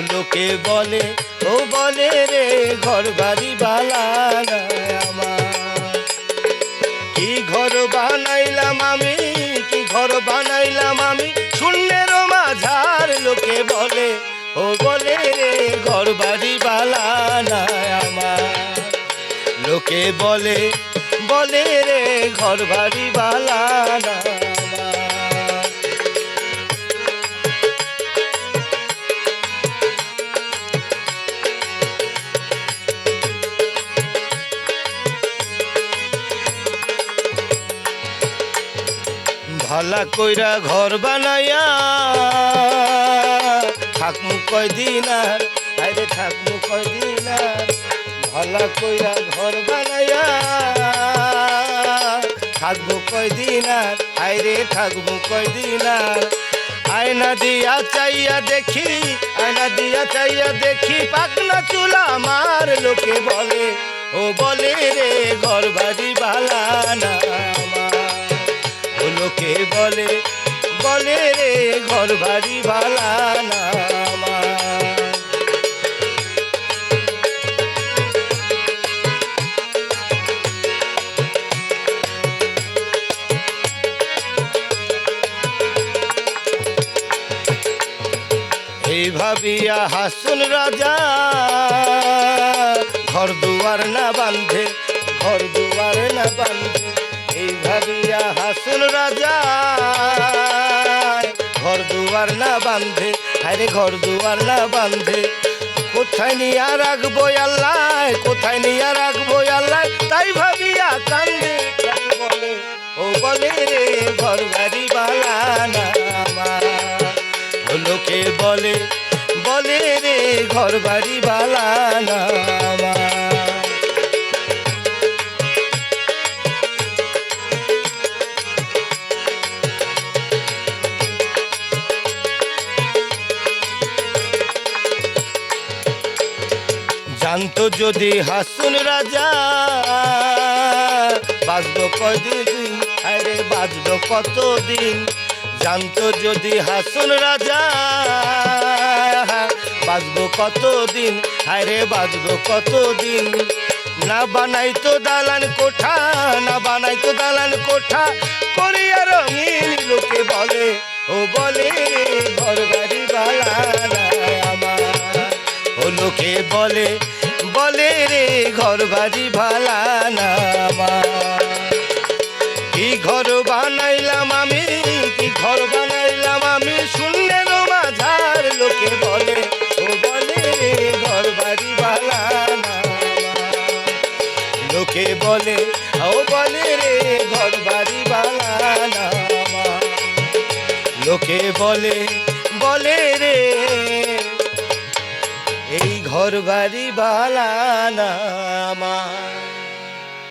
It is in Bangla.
লোকে বলে, ও বলে রে ঘর বাড়ি কি ঘর বানাইলাম আমি, কি ঘর বানাইলাম আমি? শূন্যের মাঝার লোকে বলে, ও বলে রে ঘর বাড়ি বালানা আমার। লোকে বলে বলে রে ঘর বাড়ি বালানা ভালা কইরা ঘর বানাইয়া। থাকমু কয়দিন আর, আরে থাকমু কয়দিন আর, ভালা কইরা ঘর বানাইয়া। থাকব কয়দিন আর আইরে থাকব কয়দিন আর। আয়না দিয়া চাইয়া দেখি, আয়না দিয়া চাইয়া দেখি, পাকনা চুলা আমার লোকে বলে, ও বলে রে ঘর বাড়ি লোকে বলে বলে রে ঘর বাড়ি এই ভাবিয়া হাসুন রাজা, ঘর দুয়ার না বান্ধে ঘর দুয়ার না বান্ধে ভাবিয়া হাসুল রাজা ঘর দুয়ার না বান্ধে আরে ঘর দুয়ার না বান্ধে কোথায় নিয়া রাখব আল্লাহ, কোথায় নিয়ে রাখব আল্লাহ? তাই ভাবিয়া কান্দে বলে, ও বলে রে ঘর বাড়ি বালানা লোকে বলে বলে রে ঘর বাড়ি বালানা জানতো যদি হাসুন রাজা বাঁচবো কদিন আরে বাঁচবো কতদিন? জানতো যদি হাসুন রাজা বাঁচবো কতদিন? আরে বাঁচবো কতদিন? না বানাইতো দালান কোঠা, না বানাইতো দালান কোঠা, করিয়া রঙিন লোকে বলে, ও বলে ঘর বাড়ি বালানা আমার। ও লোকে বলে বলে ঘর বাড়ি ভালানা আমার কি ঘর বানাইলাম আমি কি ঘর বানাইলাম আমি শূন্যের মাঝার লোকে বলে, ও বলে ঘর বাড়ি আমার। লোকে বলে, ও বলে রে ঘর বাড়ি আমার। লোকে বলে বলে রে ঘর বাড়ি বালানা আমার